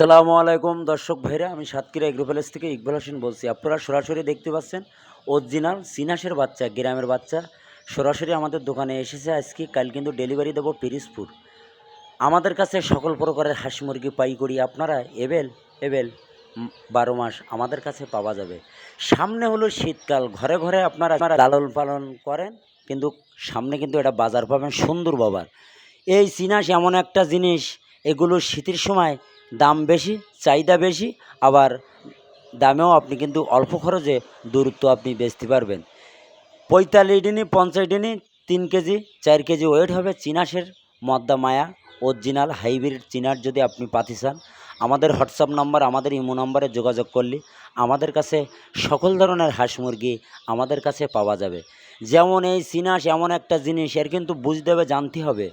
আসসালামু আলাইকুম দর্শক ভাইরা, আমি সাতক্ষীরা এগ্রো প্যালেস থেকে ইকবাল হোসেন বলছি। আপনারা সরাসরি দেখতে পাচ্ছেন অরিজিনাল সিনাসের বাচ্চা, গ্রামের বাচ্চা। সরাসরি আমাদের দোকানে এসেছে আজকে, কাল কিন্তু ডেলিভারি দেবো পিরিজপুর। আমাদের কাছে সকল প্রকারের হাঁস মুরগি পাই করি আপনারা এবেল এবেল বারো মাস আমাদের কাছে পাওয়া যাবে। সামনে হলো শীতকাল, ঘরে ঘরে আপনারা লালন পালন করেন, কিন্তু সামনে কিন্তু এটা বাজার পাবেন সুন্দর বাবার এই চিনাস এমন একটা জিনিস, এগুলো শীতের সময় দাম বেশি, চাহিদা বেশি, আবার দামেও আপনি কিন্তু অল্প খরচে দূরত্ব আপনি বেচতে পারবেন। পঁয়তাল্লিশ ডিনি, পঞ্চাশ ডিনি, তিন কেজি, চার কেজি ওয়েট হবে চিনাসের মদ্দা মায়া অরিজিনাল হাইব্রিড চিনার যদি আপনি পাতি চান। আমাদের হোয়াটসঅ্যাপ নাম্বার, আমাদের ইমো নাম্বারে যোগাযোগ করলে আমাদের কাছে সকল ধরনের হাঁস মুরগি আমাদের কাছে পাওয়া যাবে। যেমন এই চিনাস, এমন একটা জিনিস, এর কিন্তু বুঝতে হবে, জানতে হবে।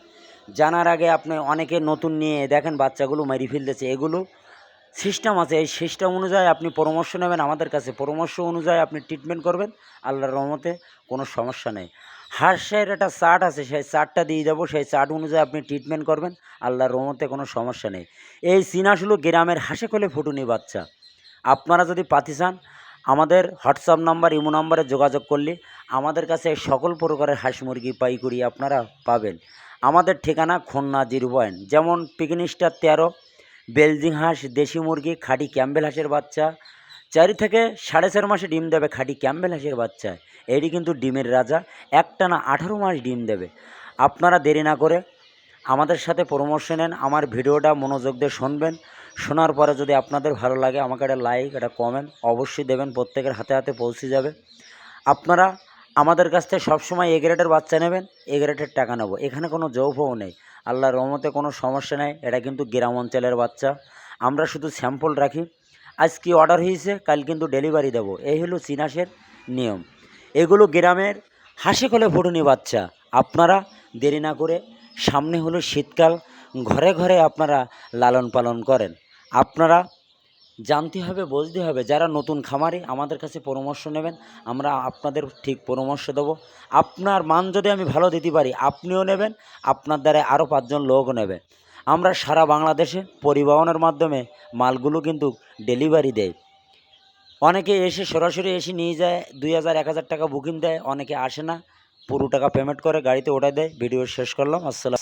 জানার আগে আপনি অনেকে নতুন নিয়ে দেখেন, বাচ্চাগুলো মেরি ফেলতেছে, এগুলো সিস্টেম আছে। এই সিস্টেম অনুযায়ী আপনি পরামর্শ নেবেন, আমাদের কাছে পরামর্শ অনুযায়ী আপনি ট্রিটমেন্ট করবেন, আল্লাহর রহমতে কোনো সমস্যা নেই। হাঁসের একটা চার্ট আছে, সেই চার্টটা দিয়ে দেবো, সেই চার্ট অনুযায়ী আপনি ট্রিটমেন্ট করবেন, আল্লাহর রহমতে কোনো সমস্যা নেই। এই হলো গ্রামের হাঁসে খোলে ফুটুনি বাচ্চা। আপনারা যদি পাতি চান, আমাদের হোয়াটসঅ্যাপ নাম্বার, ইমো নাম্বারে যোগাযোগ করলে আমাদের কাছে সকল প্রকারের হাঁস মুরগি পাইকুরি আপনারা পাবেন। আমাদের ঠিকানা খুলনা জিরো পয়েন্ট। যেমন পিকনিক স্টার তেরো, বেলজিং হাঁস, দেশি মুরগি, খাঁটি ক্যাম্বেল হাঁসের বাচ্চা। চারি থেকে সাড়ে চার মাসে ডিম দেবে খাঁটি ক্যাম্বেল হাঁসের বাচ্চা। এটি কিন্তু ডিমের রাজা। একটানা আঠারো মাস ডিম দেবে। আপনারা দেরি না করে আমাদের সাথে পরামর্শ নেন, আমার ভিডিওটা মনোযোগ দিয়ে শুনবেন। শোনার পরে যদি আপনাদের ভালো লাগে, আমাকে একটা লাইক, একটা কমেন্ট অবশ্যই দেবেন, প্রত্যেকের হাতে হাতে পৌঁছে যাবে। আপনারা আমাদের কাছ থেকে সবসময় এ গ্রেডের বাচ্চা নেবেন এ গ্রেডের টাকা নেব। এখানে কোনো যৌফও নেই। আল্লাহর রহমতে কোনো সমস্যা নেই, এটা কিন্তু গ্রাম অঞ্চলের বাচ্চা। আমরা শুধু স্যাম্পল রাখি। আজ কি অর্ডার হয়েছে, কাল কিন্তু ডেলিভারি দেবো। এই হলো চিনাসের নিয়ম। এগুলো গ্রামের হাসি খোলে ফুটুনি বাচ্চা। আপনারা দেরি না করে সামনে হলো শীতকাল, ঘরে ঘরে আপনারা লালন পালন করেন। আপনারা জানতে হবে, বুঝতে হবে। যারা নতুন খামারি, আমাদের কাছে পরামর্শ নেবেন। আমরা আপনাদের ঠিক পরামর্শ দেবো। আপনার মান যদি আমি ভালো দিতে পারি, আপনিও নেবেন। আপনার দ্বারা আরও পাঁচজন লোকও নেবে। আমরা সারা বাংলাদেশে পরিবহনের মাধ্যমে মালগুলো কিন্তু ডেলিভারি দেয় অনেকে এসে সরাসরি এসে নিয়ে যায়, দুই হাজার, এক হাজার টাকা বুকিং দেয়, অনেকে আসে না। পুরো টাকা পেমেন্ট করে, গাড়িতে ওঠায় দেয়। ভিডিও শেষ করলাম। আসসালাম।